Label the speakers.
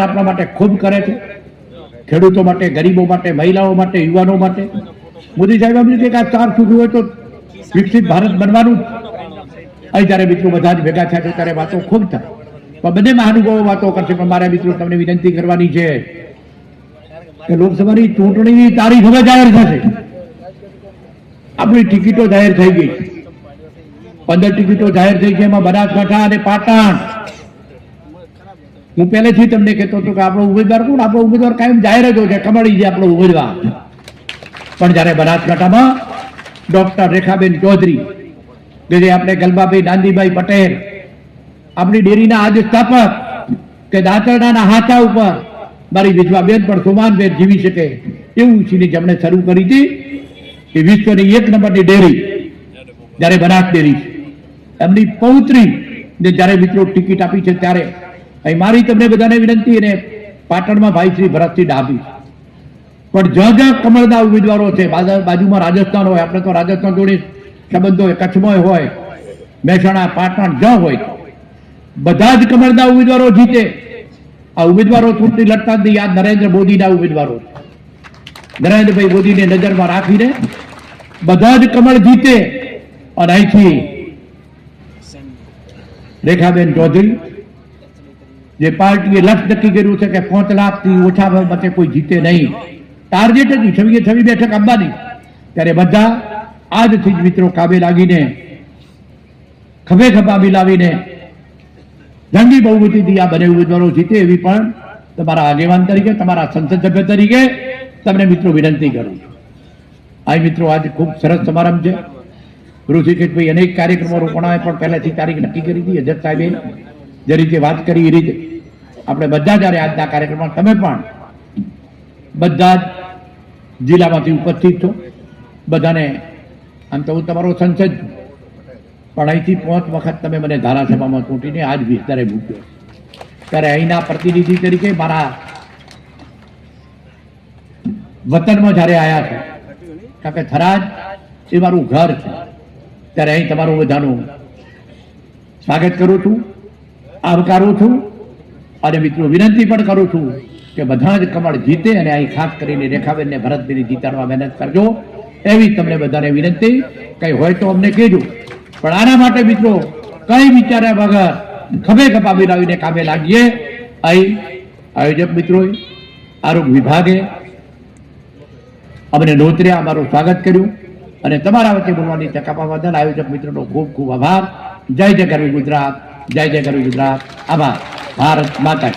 Speaker 1: ખરેખર આપણા માટે ખૂબ કરે છે. ખેડૂતો માટે, ગરીબો માટે, મહિલાઓ માટે, યુવાનો માટે. મોદી સાહેબ એમ કે આ ચાર છૂટું હોય તો વિકસિત ભારત બનવાનું અહીં જ્યારે મિત્રો બધા જ ભેગા થયા છે, ત્યારે વાતો ખૂબ થાય. પણ બધે મહાનુભાવો વાતો કરશે, પણ મારા મિત્રો તમને વિનંતી કરવાની છે કે લોકસભાની ચૂંટણીની તારીખ હવે જાહેર થશે. આપણી ટિકિટો જાહેર થઈ ગઈ. પંદર ટિકિટો જાહેર થઈ છે, એમાં બનાસકાંઠા અને પાટણ. હું પહેલેથી તમને કહેતો હતો કે આપણો ઉમેદવાર કોણ? આપણો ઉમેદવાર કાયમ જાહેર જ છે કમળી છે આપણો ઉમેદવાર. પણ જ્યારે બનાસકાંઠામાં ડોક્ટર રેખાબેન ચૌધરી જે આપણે ગલબાભાઈ નાંદીભાઈ પટેલ, આપણી ડેરીના આજ સ્થાપક કે દાંતરડાના હાથા ઉપર મારી વિધવાબેન પણ સુમાનબેન જીવી શકે એવું ઈચ્છીને જેમણે શરૂ કરી હતી એ વિશ્વની એક નંબરની ડેરી જ્યારે બનાસ ડેરી એમની પૌત્રી ને જ્યારે મિત્રો ટિકિટ આપી છે ત્યારે અહીં મારી તમને બધાને વિનંતી અને પાટણમાં ભાઈ શ્રી ભરતસિંહ ડાભી. પણ જ્યાં જ્યાં કમળના ઉમેદવારો છે બાજુમાં રાજસ્થાન હોય, આપણે તો રાજસ્થાન જોડે સંબંધો હોય, કચ્છમાં હોય, મહેસાણા, પાટણ, જ્યાં હોય, બધા જ કમળના ઉમેદવારો જીતે. આ ઉમેદવારો ચૂંટણી લડતા જ આ નરેન્દ્ર મોદીના ઉમેદવારો. નરેન્દ્રભાઈ મોદીને નજરમાં રાખીને બધા જ કમળ જીતે. અને અહીંથી રેખાબેન ચૌધરી જે પાર્ટીએ લક્ષ્ય નક્કી કર્યું છે કે પાંચ લાખથી ઓછા મતે કોઈ જીતે નહીં. ટાર્ગેટ જ છવીએ છવ્વી બેઠક આપવાની ત્યારે બધા આજથી જ મિત્રો કાબે લાગીને, ખભે ખભા મિલાવીને જંગી બહુમતીથી આ બંને ઉમેદવારો જીતે એવી પણ તમારા આગેવાન તરીકે, તમારા સંસદ સભ્ય તરીકે તમને મિત્રો વિનંતી કરું છું. આ મિત્રો, આજ ખૂબ સરસ સમારંભ છે. ઋષિકેશભાઈ અનેક કાર્યક્રમો રોપણાએ પણ પહેલાથી તારીખ નક્કી કરી હતી અધ્યક્ષ સાહેબે. જે રીતે વાત કરી એ રીતે. આપણે બધા જ્યારે આજના કાર્યક્રમમાં, તમે પણ બધા જ જિલ્લામાંથી ઉપસ્થિત છો. બધાને, આમ તો હું તમારો સંસદ પણ અહીંથી પાંચ વખત તમે મને ધારાસભામાં ચૂંટીને આજ વિસ્તારે મૂક્યો. ત્યારે અહીંના પ્રતિનિધિ તરીકે મારા વતનમાં જ્યારે આવ્યા છે, કારણ કે થરાજ એ મારું ઘર છે. ત્યારે અહીં તમારું બધાનું સ્વાગત કરું છું. આવકારું છું અને મિત્રો વિનંતી પણ કરું છું કે બધા જ કમળ જીતે અને અહીં ખાસ કરીને રેખાબેનને ભરતભાઈને જીતાડવા મહેનત કરજો. એવી તમને બધાને વિનંતી. કંઈ હોય તો અમને કહેજો. પણ આના માટે મિત્રો કંઈ વિચાર્યા વગર ખભે ખભા મિલાવીને કામે લાગીએ. અહીં આયોજક મિત્રોએ, આરોગ્ય વિભાગે અમને નોતર્યા, અમારું સ્વાગત કર્યું. અને તમારા વચ્ચે બોલવાની તક આપવા બદલ આયોજક મિત્રોનો ખૂબ ખૂબ આભાર. જય જય ગરવી ગુજરાત. જય જય ગરવી ગુજરાત. આભાર. ભારત માતા